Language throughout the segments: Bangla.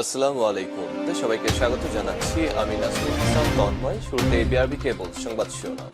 আসসালামু আলাইকুম। সবাইকে স্বাগত জানাচ্ছি। আমি তন্ময়। শুরুতে বিআরবি কেবল সংবাদ শিরোনাম।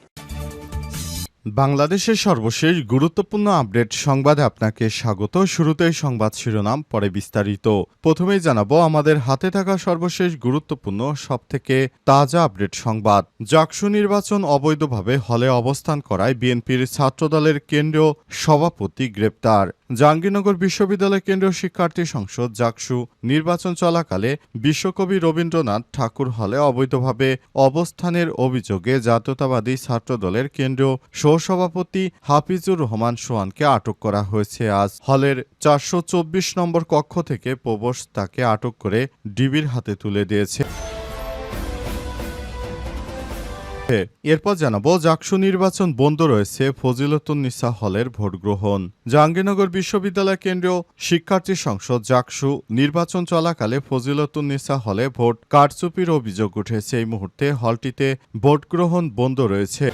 বাংলাদেশের সর্বশেষ গুরুত্বপূর্ণ আপডেট সংবাদে আপনাকে স্বাগত। শুরুতেই সংবাদ শিরোনাম, পরে বিস্তারিত। প্রথমেই জানাব, আমাদের হাতে থাকা সর্বশেষ গুরুত্বপূর্ণ, সবথেকে তাজা আপডেট সংবাদ। জাকসু নির্বাচন অবৈধভাবে হলে অবস্থান করায় বিএনপির ছাত্রদলের কেন্দ্রীয় সভাপতি গ্রেপ্তার। জাহাঙ্গীরনগর বিশ্ববিদ্যালয় কেন্দ্রীয় শিক্ষার্থী সংসদ জাকসু নির্বাচন চলাকালে বিশ্বকবি রবীন্দ্রনাথ ঠাকুর হলে অবৈধভাবে অবস্থানের অভিযোগে জাতীয়তাবাদী ছাত্রদলের কেন্দ্রীয় সহসভাপতি হাফিজুর রহমান সোহানকে আটক করা হয়েছে। আজ হলের চারশো চব্বিশ নম্বর কক্ষ থেকে প্রবোস তাকে আটক করে ডিবির হাতে তুলে দিয়েছে। এরপর জানাব, জাকসু নির্বাচন বন্ধ রয়েছে ফজিলতুন্নিসা হলের ভোট গ্রহণ। জাহাঙ্গীরনগর বিশ্ববিদ্যালয় কেন্দ্রীয় শিক্ষার্থী সংসদ জাকসু নির্বাচন চলাকালে ফজিলতুন্নিসা হলে ভোট কারচুপির অভিযোগ উঠেছে। এই মুহূর্তে হলটিতে ভোট গ্রহণ বন্ধ রয়েছে।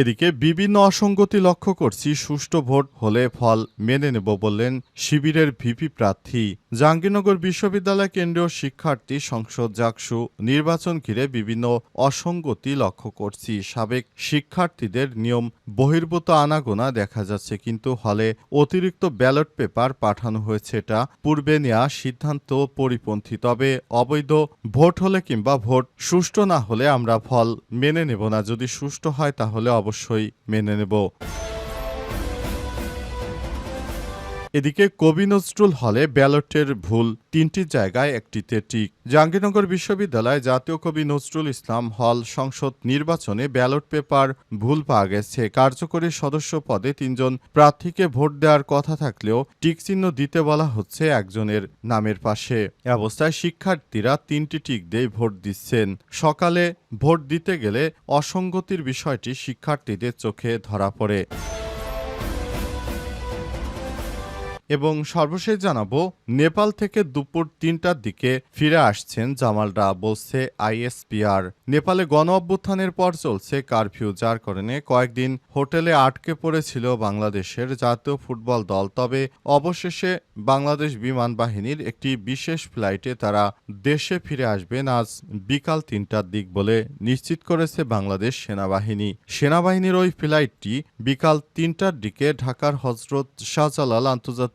এদিকে বিভিন্ন অসঙ্গতি লক্ষ্য করছি, সুষ্ঠু ভোট হলে ফল মেনে নেব বললেন শিবিরের ভিপি প্রার্থী। জাহাঙ্গীরনগর বিশ্ববিদ্যালয় কেন্দ্রীয় শিক্ষার্থী সংসদ জাকসু নির্বাচন ঘিরে বিভিন্ন অসঙ্গতি লক্ষ্য করছি। সাবেক শিক্ষার্থীদের নিয়ম বহির্ভূত আনাগোনা দেখা যাচ্ছে, কিন্তু হলে অতিরিক্ত ব্যালট পেপার পাঠানো হয়েছে এটা পূর্বে নেওয়া সিদ্ধান্ত পরিপন্থী। তবে অবৈধ ভোট হলে কিংবা ভোট সুষ্ঠু না হলে আমরা ফল মেনে নেব না। যদি সুষ্ঠু হয় তাহলে অবশ্যই মেনে নেব। এদিকে কবি নজরুল হলে ব্যালটের ভুল তিনটি জায়গায় একটিতে টিক জাহাঙ্গীরনগর বিশ্ববিদ্যালয়ে জাতীয় কবি নজরুল ইসলাম হল সংসদ নির্বাচনে ব্যালট পেপার ভুল পাওয়া গেছে। কার্যকরী সদস্য পদে তিনজন প্রার্থীকে ভোট দেওয়ার কথা থাকলেও টিক চিহ্ন দিতে বলা হচ্ছে একজনের নামের পাশে। অবস্থায় শিক্ষার্থীরা তিনটি টিক দিয়ে ভোট দিচ্ছেন। সকালে ভোট দিতে গেলে অসঙ্গতির বিষয়টি শিক্ষার্থীদের চোখে ধরা পড়ে। এবং সর্বশেষ জানাব, নেপাল থেকে দুপুর তিনটার দিকে ফিরে আসছেন জামালরা বলছে আইএসপিআর। নেপালে গণ অভ্যুত্থানের পর চলছে কারফিউ, যার কারণে কয়েকদিন হোটেলে আটকে পড়েছিল বাংলাদেশের জাতীয় ফুটবল দল। তবে অবশেষে বাংলাদেশ বিমান বাহিনীর একটি বিশেষ ফ্লাইটে তারা দেশে ফিরে আসবেন আজ বিকাল তিনটার দিক বলে নিশ্চিত করেছে বাংলাদেশ সেনাবাহিনী। সেনাবাহিনীর ওই ফ্লাইটটি বিকাল তিনটার দিকে ঢাকার হজরত শাহজালাল আন্তর্জাতিক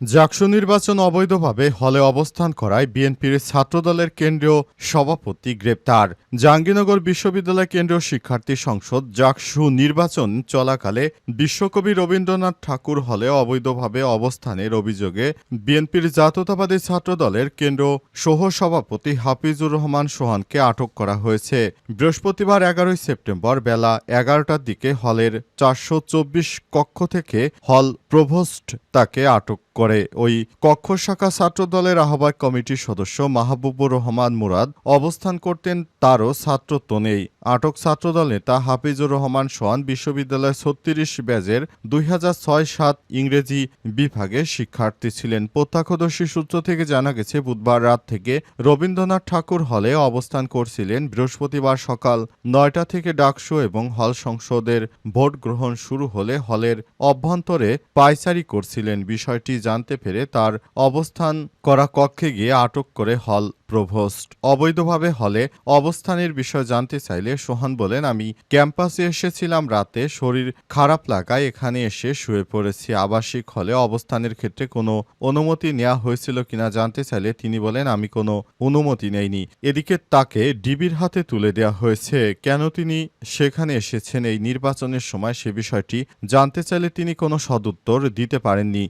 জাকসু নির্বাচন অবৈধভাবে হলে অবস্থান করায় বিএনপির ছাত্রদলের কেন্দ্রীয় সভাপতি গ্রেপ্তার। জাহাঙ্গীরনগর বিশ্ববিদ্যালয় কেন্দ্রীয় শিক্ষার্থী সংসদ জাকসু নির্বাচন চলাকালে বিশ্বকবি রবীন্দ্রনাথ ঠাকুর হলে অবৈধভাবে অবস্থানের অভিযোগে বিএনপির জাতীয়তাবাদী ছাত্রদলের কেন্দ্র সহ সভাপতি হাফিজুর রহমান সোহানকে আটক করা হয়েছে। বৃহস্পতিবার এগারোই সেপ্টেম্বর বেলা এগারোটার দিকে হলের চারশো চব্বিশ কক্ষ থেকে হল প্রভোস্ট তাকে আটক করে। ওই কক্ষ শাখা ছাত্রদলের আহ্বায়ক কমিটির সদস্য মাহবুবুর রহমান মুরাদ অবস্থান করতেন তারও ছাত্রত্ব নেই আটক ছাত্রদল নেতা হাফিজুর রহমান সোহান বিশ্ববিদ্যালয় ছত্রিশ ব্যাজের দুই হাজার ছয় সাত ইংরেজি বিভাগের শিক্ষার্থী ছিলেন। প্রত্যক্ষদর্শী সূত্র থেকে জানা গেছে, বুধবার রাত থেকে রবীন্দ্রনাথ ঠাকুর হলে অবস্থান করছিলেন বৃহস্পতিবার সকাল নয়টা থেকে ডাকসু এবং হল সংসদের ভোট গ্রহণ শুরু হলে হলের অভ্যন্তরে পায়চারি করছিলেন। বিষয়টি জানতে পেরে তার অবস্থান করা কক্ষে গিয়ে আটক করে হল প্রভোস্ট। অবৈধভাবে হলে অবস্থানের বিষয় জানতে চাইলে সোহান বলেন, আমি ক্যাম্পাসে এসেছিলাম রাতে, শরীর খারাপ লাগায় এখানে এসে শুয়ে পড়েছি। আবাসিক হলে অবস্থানের ক্ষেত্রে কোনো অনুমতি নেওয়া হয়েছিল কিনা জানতে চাইলে তিনি বলেন, আমি কোনো অনুমতি নেইনি। এদিকে তাকে ডিবির হাতে তুলে দেওয়া হয়েছে। কেন তিনি সেখানে এসেছেন এই নির্বাচনের সময় সে বিষয়টি জানতে চাইলে তিনি কোনো সদুত্তর দিতে পারেননি।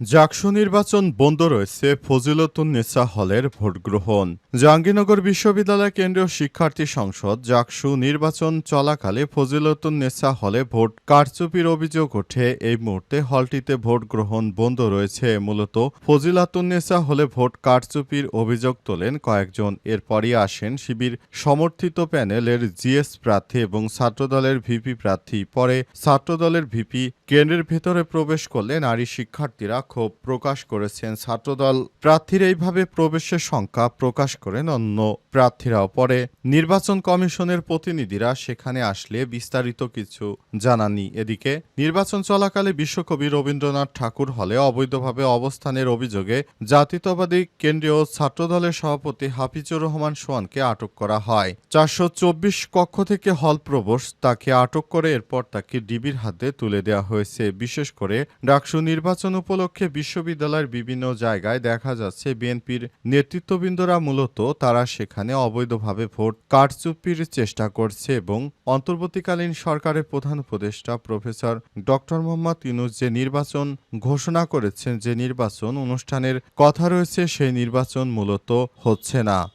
জাকসু নির্বাচন বন্ধ রয়েছে ফজিলতুন্নেসা হলের ভোট গ্রহণ জাহাঙ্গীরনগর বিশ্ববিদ্যালয় কেন্দ্রীয় শিক্ষার্থী সংসদ জাকসু নির্বাচন চলাকালে ফজিলতুন্নেসা হলে ভোট কারচুপির অভিযোগ ওঠে। এই মুহূর্তে হলটিতে ভোট গ্রহণ বন্ধ রয়েছে। মূলত ফজিলাতুন্নেসা হলে ভোট কারচুপির অভিযোগ তোলেন কয়েকজন। এরপরই আসেন শিবির সমর্থিত প্যানেলের জিএস প্রার্থী এবং ছাত্রদলের ভিপি প্রার্থী। পরে ছাত্রদলের ভিপি কেন্দ্রের ভেতরে প্রবেশ করলে নারী শিক্ষার্থীরা ক্ষোভ প্রকাশ করেছেন ছাত্রদল। প্রার্থীর এইভাবে প্রবেশের সংখ্যা প্রকাশ করেন অন্য প্রার্থীরাও। পরে নির্বাচন কমিশনের প্রতিনিধিরা সেখানে আসলে বিস্তারিত কিছু জানাননি। এদিকে নির্বাচন চলাকালে বিশ্বকবি রবীন্দ্রনাথ ঠাকুর হলে অবৈধভাবে অবস্থানের অভিযোগে জাতীয়তাবাদী কেন্দ্রীয় ছাত্রদলের সভাপতি হাফিজুর রহমান সোয়ানকে আটক করা হয়। চারশো চব্বিশ কক্ষ থেকে হল প্রবেশ তাকে আটক করে, এরপর তাকে ডিবির হাতে তুলে দেওয়া হয়েছে। বিশেষ করে ডাকসু নির্বাচন উপলক্ষে বিশ্ববিদ্যালয়ের বিভিন্ন জায়গায় দেখা যাচ্ছে বিএনপির নেতৃত্ববৃন্দরা মূলত তারা সেখানে অবৈধভাবে ভোট কারচুপির চেষ্টা করছে এবং অন্তর্বর্তীকালীন সরকারের প্রধান উপদেষ্টা প্রফেসর ডক্টর মোহাম্মদ ইউনুস যে নির্বাচন ঘোষণা করেছেন, যে নির্বাচন অনুষ্ঠানের কথা রয়েছে, সেই নির্বাচন মূলত হচ্ছে না।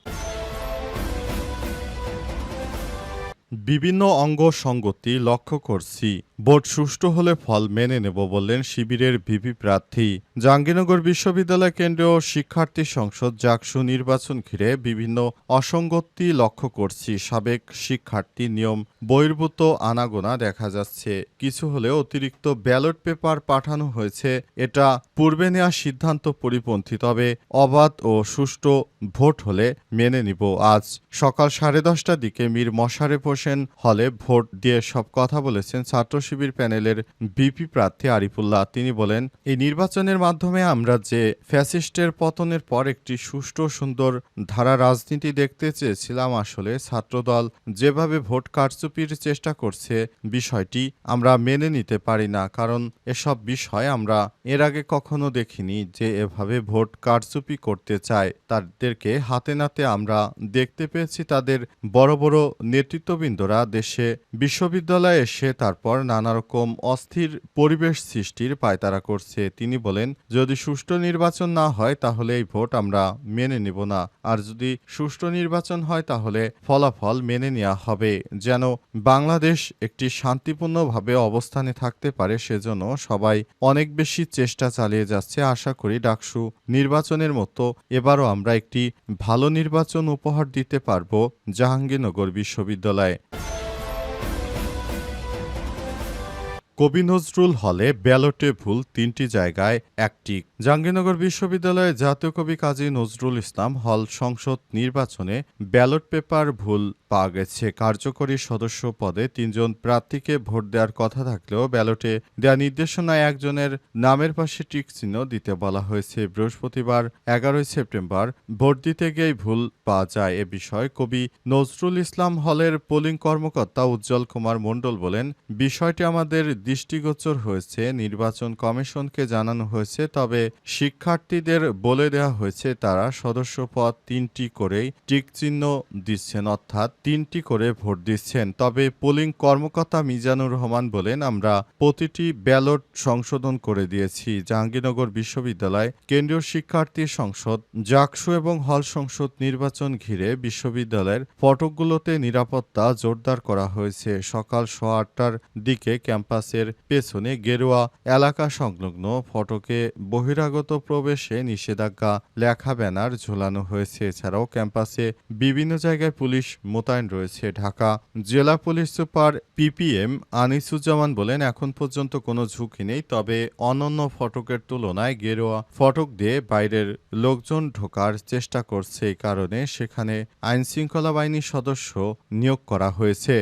বিভিন্ন অঙ্গ সঙ্গতি লক্ষ্য করছি। ভোট সুষ্ঠু হলে ফল মেনে নেব বললেন শিবিরের ভিপি প্রার্থী। জাহাঙ্গীরনগর বিশ্ববিদ্যালয় কেন্দ্রীয় শিক্ষার্থী সংসদ জাকসু নির্বাচন ঘিরে বিভিন্ন অসঙ্গতি লক্ষ্য করছি, সাবেক শিক্ষার্থী নিয়ম বহির্ভূত আনাগোনা দেখা যাচ্ছে। কিছু হলেও অতিরিক্ত ব্যালট পেপার পাঠানো হয়েছে, এটা পূর্বে নেওয়া সিদ্ধান্ত পরিপন্থী, তবে অবাধ ও সুষ্ঠু ভোট হলে মেনে নিব। আজ সকাল সাড়ে দশটার দিকে মীর মশারে হোসেন হলে ভোট দিয়ে সব কথা বলেছেন ছাত্র শিবির প্যানেলের বিপি প্রার্থী আরিফুল্লাহ, তিনি বলেন, এই নির্বাচনের মাধ্যমে আমরা যে ফ্যাসিস্টের পতনের পর একটি সুষ্ঠু, সুন্দর ধারা রাজনীতি দেখতে চেয়েছিলাম আসলে, ছাত্রদল যেভাবে ভোট কারচুপির চেষ্টা করছে বিষয়টি আমরা মেনে নিতে পারি না, কারণ এসব বিষয় আমরা এর আগে কখনো দেখিনি যে এভাবে ভোট কারচুপি করতে চায়। তাদেরকে হাতে নাতে আমরা দেখতে পেয়েছি, তাদের বড় বড় নেতৃত্ববৃন্দরা দেশে বিশ্ববিদ্যালয়ে এসে তারপর নানা রকম অস্থির পরিবেশ সৃষ্টির পায়তারা করছে। তিনি বলেন, যদি সুষ্ঠু নির্বাচন না হয়, তাহলে এই ভোট আমরা মেনে নেব না। আর যদি সুষ্ঠু নির্বাচন হয়, তাহলে ফলাফল মেনে নেওয়া হবে। যেন বাংলাদেশ একটি শান্তিপূর্ণভাবে অবস্থানে থাকতে পারে, সেজন্য সবাই অনেক বেশি চেষ্টা চালিয়ে যাচ্ছে। আশা করি ডাকসু নির্বাচনের মতো এবারও আমরা একটি ভালো নির্বাচন উপহার দিতে পারব জাহাঙ্গীরনগর বিশ্ববিদ্যালয়ে। কবি নজরুল হলে ব্যালটে ভুল তিনটি জায়গায় একটি। জাহাঙ্গীরনগর বিশ্ববিদ্যালয়ে জাতীয় কবি কাজী নজরুল ইসলাম হল সংসদ নির্বাচনে ব্যালট পেপার ভুল পাওয়া গেছে। কার্যকরী সদস্য পদে তিনজন প্রার্থীকে ভোট দেওয়ার কথা থাকলেও ব্যালটে দেওয়া নির্দেশনায় একজনের নামের পাশে টিক চিহ্ন দিতে বলা হয়েছে। বৃহস্পতিবার এগারোই সেপ্টেম্বর ভোট দিতে গিয়েই ভুল পাওয়া যায়। এ বিষয়ে কবি নজরুল ইসলাম হলের পোলিং কর্মকর্তা উজ্জ্বল কুমার মণ্ডল বলেন, বিষয়টি আমাদের দৃষ্টিগোচর হয়েছে, নির্বাচন কমিশনকে জানানো হয়েছে, তবে শিক্ষার্থীদের বলে দেওয়া হয়েছে তারা সদস্য পদ তিনটি করেই টিক চিহ্ন দিচ্ছেন, অর্থাৎ তিনটি করে ভোট দিচ্ছেন। তবে পোলিং কর্মকর্তা মিজানুর রহমান বলেন, আমরা প্রতিটি ব্যালট সংশোধন করে দিয়েছি। জাহাঙ্গীরনগর বিশ্ববিদ্যালয় কেন্দ্রীয় শিক্ষার্থী সংসদ, জাকসু এবং হল সংসদ নির্বাচন ঘিরে বিশ্ববিদ্যালয়ের ফটকগুলোতে নিরাপত্তা জোরদার করা হয়েছে। সকাল সোয়া আটটার দিকে ক্যাম্পাসের পেছনে গেরুয়া এলাকা সংলগ্ন ফটকে বহিরাগত প্রবেশে নিষেধাজ্ঞা লেখা ব্যানার ঝোলানো হয়েছে। এছাড়াও ক্যাম্পাসে বিভিন্ন জায়গায় পুলিশ মোতায়েন রয়েছে। ঢাকা জেলা পুলিশ সুপার পিপিএম আনিসুজ্জামান বলেন, এখন পর্যন্ত কোনো ঝুঁকি নেই, তবে অনন্য ফটকের তুলনায় গেরুয়া ফটক দিয়ে বাইরের লোকজন ঢোকার চেষ্টা করছে। এই কারণে সেখানে আইনশৃঙ্খলা বাহিনীর সদস্য নিয়োগ করা হয়েছে।